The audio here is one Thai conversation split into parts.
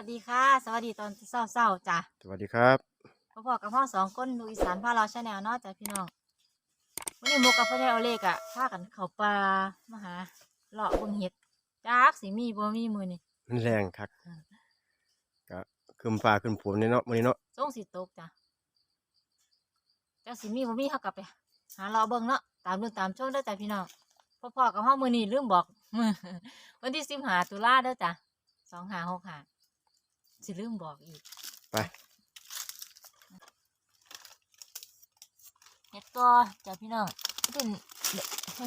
วัสดีค่ะ สวัสดีตอนเศร้าๆจ้ะสวัสดีครับ พ่อพ่อกับพ่อสองคนดูอีสานพาเราชาแนลเนาะจ้ะพี่น้องวันนี้หมุกกับพ่อใหญ่เอาเลขอะพากันเข้าป่ามาหาเลาะเบิ่งเห็ดจักสิมีบ่มีมือนี่มันแรงคักก็ขึ้นฟ้าขึ้นฝนเนี่ยเนาะมื้อนี้เนาะส่งสิตกจ้ะจักสิมีบ่มีเฮากลับไป หาเลาะเบิ่งเนาะตามเรื่องตามช่วงเด้อจ้ะพี่น้องพ่อพ่อกับพ่อมือนี่ลืมบอกมือวันที่สิบหาตุลาเด้อจ้ะสองหาหกหา สิลืมบอกอีกไปเฮ็ดก็จ้ะพี่น้องเป็น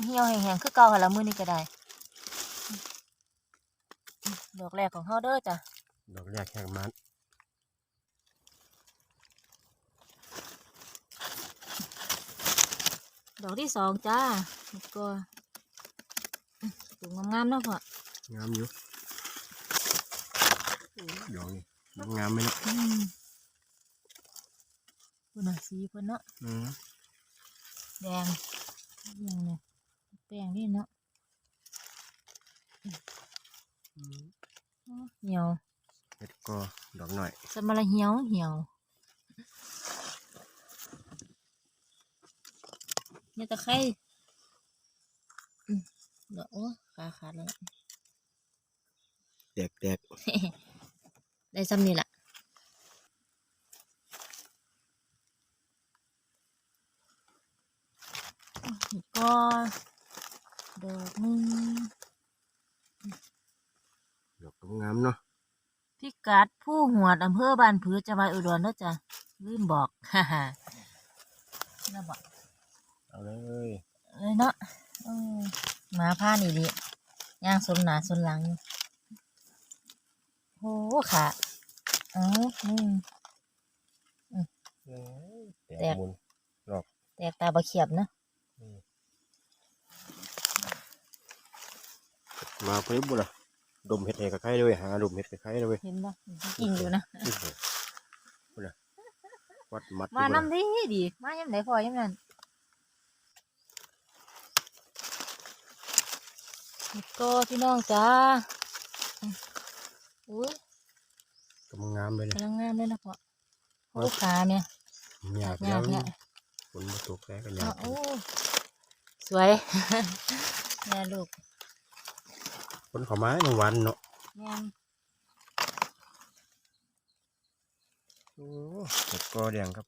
เหี่ยวๆแห้งๆคือเก่าหั่นละมื้อนี้ก็ได้อืมอืมดอกแรกของเฮาเด้อจ้ะดอกแรกแห้งมันดอกที่สองจ้าเฮ็ดก็อืมสูงงามๆเนาะพ่องามอยู่ดอกนี่ดอก งามไหมเนาะอืมเพิ่นน่ะสีเพิ่นเนาะอืมแดงยังเนี่ยแป้งนี่เนาะอ๋อเหี่ยวเฮ็ดก็ดอกหน่อยสมาละเหี่ยวเหี่ยวเนี่ยตะไคร้อืมเดี๋ยวโอ้ขาขาดแล้วแตกแตก ได้ซ้ำนี่แหละนี่ก็ดอกหนึงดอกงามเนาะพิกัดผู้หวดอำเภอบ้านผือจังหวัดอุดรเนอะจ้ะลืมบอกฮ่าฮ่าน่าบอกเอาเลยเลยเนาะเออหมาผ้านี่ดิย่างสนหนาสนหลังอยู่ โอ้ขาเอ้าอืมแตแตกกมุนดอกแตกตาบะเขียบเนอะมาเพิ่นบ่ล่ะดมเฮ็ดให้กับใครด้วยหาดมเฮ็ดกับใครด้วยเห็นปะจริงอยู่นะโอ้โหพุ่นน่ะวัดมัดมาอยู่บ่ล่ะน้ำดีดีมาย่ำไหนพอย่ำนั้นนี่ก็พี่น้องจ้า อืมอุ้ยกำลังงามเลยเนี่ยกำลังงามเลยนะพ่อลูกค้าเนี่ยหยาบหยาบแล้วเนี่ยฝนมาตกแล้วก็หยาบโอ้สวยแม่ลูกฝนเข้ามาในวันเนาะแม่นโอ้เฮ็ดก็แดงครับ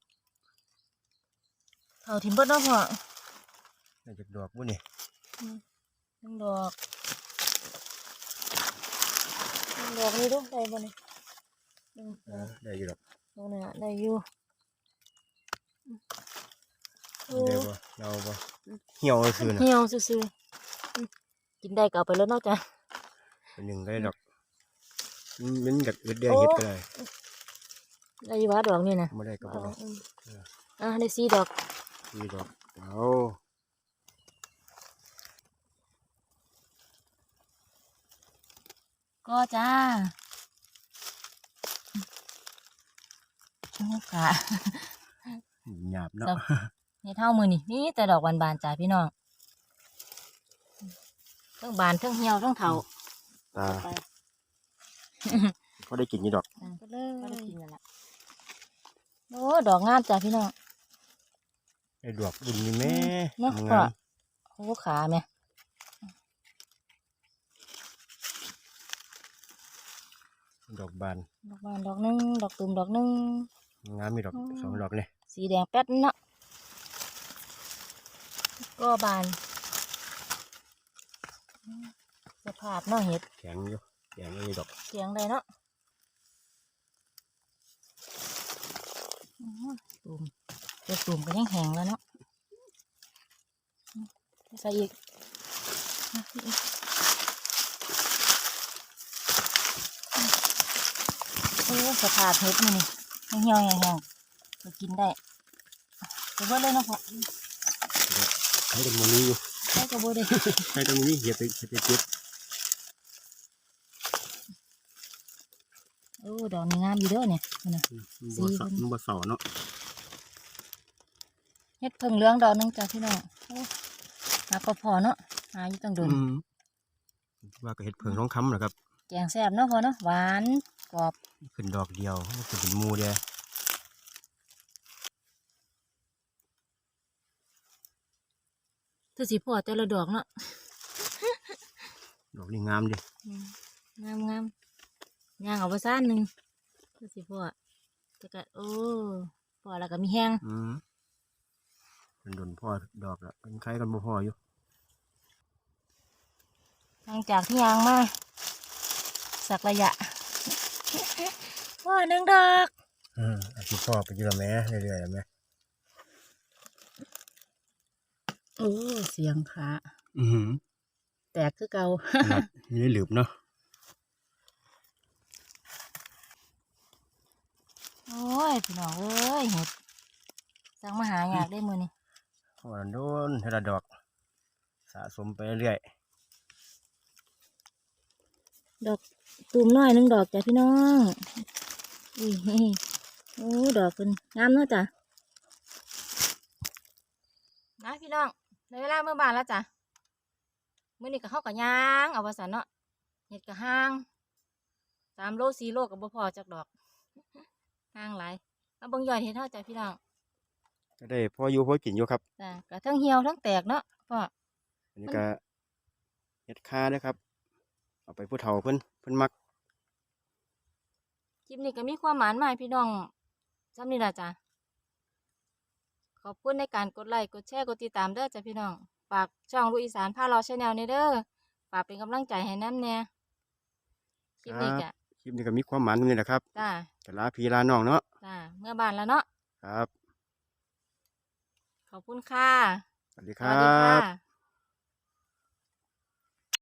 เผาทิมเบิดเนาะพ่อได้จากดอกบ่นี่นึ่งดอกหนึ่ง ดอกนี่ดูได้บ่เนี่ยหนึ่งเออได้อยู่ดอกดอกเนี่ยได้อยู่โอ้ได้บ่เราบ่เหี่ยวซื่อๆน่ะเหี่ยวซื่อๆอืมกินได้ก็เอาไปแล้วเนาะจ้ะเป็นหนึ่งก็ได้ดอกมันมันกับอึดแดงเฮ็ดก็ได้ได้อยู่ว่าดอกนี่นะบ่ได้ก็บ่เอาได้อืมเอออะได้สี่ดอกมีดอกเอา ก็จ้าโอ้กะหยาบเนาะดอกนี่เท่ามือนี่นี่แต่ดอกบานๆจ้าพี่น้องทั้งบานทั้งเหี่ยวทั้งเถาตาไปเขาได้กินอยู่ดอกก็เลยก็ได้กินแล้วล่ะโอ้ดอกงามจ้าพี่น้องได้ดอกบุญนี่แม่เนาะงามโอ้ขาแม่ ดอกบาน ดอกบานดอกหนึงดอกตุ่มดอกหนึงงามมีดอกอืมสองดอกเลย สีแดงแป๊ดเนาะก็บานสภาพเนาะเห็ดแข็งอยู่แข็งอยู่ดอกเสียงได้เนาะอื้อหือตุ่มเจะตุ่มก็ยังแห้งแล้วเนาะอืมใส่อีกอะอีกอืมโอ้ สภาพเห็ดนี่นี่เหี่ยวๆแห้งๆจะกินได้ไปเบิดเลยเนาะพ่อให้กันมันนี้อยู่ใช้กระบอกเลยให้กันมันนี้เหยียบไปเหยียบไปเจ็บโอ้ดอกนี่งามอยู่เด้อเนี่ยนั่นนะมันสีบ่มัสอนมันบ่สอเนาะเฮ็ดเพิ่งเหลืองดอกหนึงจ้ะพี่น้องโอ้หาก็พอเนาะหาอยู่ตั้งโดนอืมว่าก็เห็ดเพิงร้องคำเหรอครับแกงแซ่บเนาะพอเนาะหวาน ปอบขึ้นดอกเดียวมันขึ้นเป็นหมูเดียวคือสิพอแต่ละดอกเนาะดอกนี่งามดิอืมงามงามย่างเอาไปซ่านหนึ่งคือสิพอแต่ก็โอ้พอแล้วก็มีแห้งอืมเป็นโดนพ่อดอกละเป็นใครกันบ่พ่ออยู่หลังจากที่ยางมาสักระยะ ว่าหนึ่งดอกอืมอาชีพพ่อไปอยู่ละแม่เรื่อยๆละแม่โอ้เสียงขาอือหือแตกคือเก่าขนาดมีได้หลืบเนาะโอ้ยพี่น้องเอ้ยเห็ดสั่งมาหาอยากได้มือนี่พอโดนเทละดอก สะสมไปเรื่อย ดอกตูมน้อยหนึ่งดอกจ้ะพี่น้องอุ้ยโอ้ดอกเป็นงามเนาะจ้ะนะพี่น้องในเวลาเมื่อบานแล้วจ้ะมื่อนี้ก็เข้ากับยางเอาภาษาเนาะเห็ดกับห้างสามโลสี่โลกับบ่พอจากดอกห้างหลายมาเบิ่งยอดเห็ดเท่าจ้ะพี่น้องๆก็ได้พ่ออยู่พ่อกินอยู่ครับจ้ะก็ทั้งเหี่ยวทั้งแตกเนาะพ่ออันนี้ก็เฮ็ดค่าเด้อครับ เอาไปผู้เฒ่าเพิ่นเพิ่นมัก คลิปนี้ก็มีความหมายมาให้พี่น้องจำนี่ละจ้ะขอบคุณในการกดไลค์กดแชร์กดติดตามเด้อจ้ะพี่น้องฝากช่องลูกอีสานพาเราชาแนลในเด้อฝากเป็นกำลังใจให้น้ำแน่คลิปนี้ครัก็บคลิปนี้ก็มีความหมายนี่แหละครับจ้าจะลาพี่ลาน้องเนาะจ้าเมื่อบานแล้วเนาะครับ ขอบคุณค่ะสวัสดีสควัรัสดีบค่ะ